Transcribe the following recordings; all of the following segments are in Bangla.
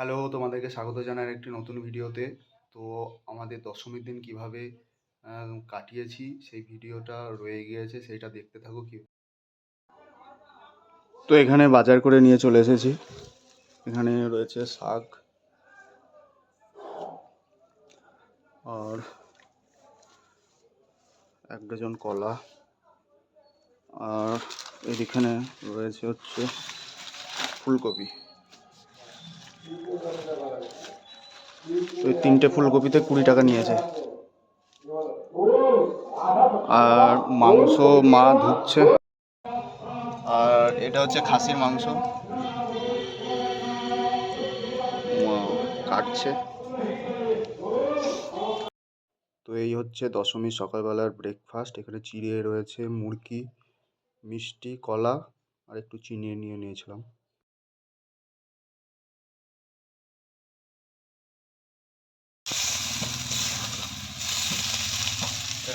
হ্যালো তোমাদেরকে স্বাগত জানাই একটি নতুন ভিডিওতে। তো আমাদের দশমীর দিন কীভাবে কাটিয়েছি, সেই ভিডিওটা রয়ে গিয়েছে, সেইটা দেখতে থাকো কি তো এখানে বাজার করে নিয়ে চলে এসেছি। এখানে রয়েছে শাক আর এক ডজন কলা। আর এখানে রয়েছে হচ্ছে ফুলকপি। ওই তিনটে ফুলকপিতে কুড়ি টাকা নিয়েছে। আর মাংস মা ধুচ্ছে। আর এটা হচ্ছে খাসির মাংস। কাটছে। তো এই হচ্ছে দশমীর সকালবেলার ব্রেকফাস্ট এখানে চিড়ে রয়েছে, মুরগি, মিষ্টি, কলা, আর একটু চিনি নিয়ে নিয়েছিলাম।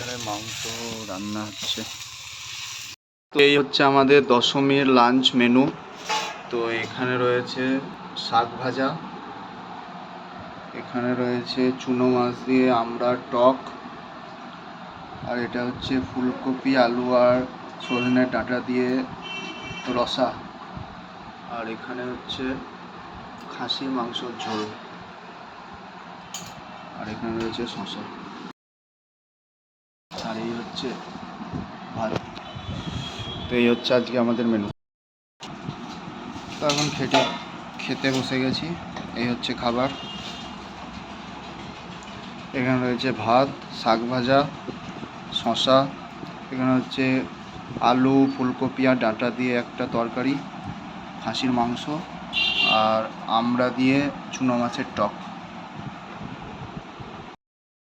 এখানে মাংস রান্না হচ্ছে। তো এই হচ্ছে আমাদের দশমীর লাঞ্চ মেনু। তো এখানে রয়েছে শাক ভাজা। এখানে রয়েছে চুনো মাছ দিয়ে আমরা টক। আর এটা হচ্ছে ফুলকপি, আলু আর সজনের ডাঁটা দিয়ে রসা। আর এখানে হচ্ছে খাসির মাংসর ঝোল। আর এখানে রয়েছে এই হচ্ছে ভাত তো এই হচ্ছে আজকে আমাদের মেনু তো এখন খেটে, খেতে বসে গেছি। এই হচ্ছে খাবার। এখানে রয়েছে ভাত, শাক ভাজা শশা এখানে হচ্ছে আলু, ফুলকপি আর ডাঁটা দিয়ে একটা তরকারি, খাসির মাংস আর আমড়া দিয়ে চুনো মাছের টক।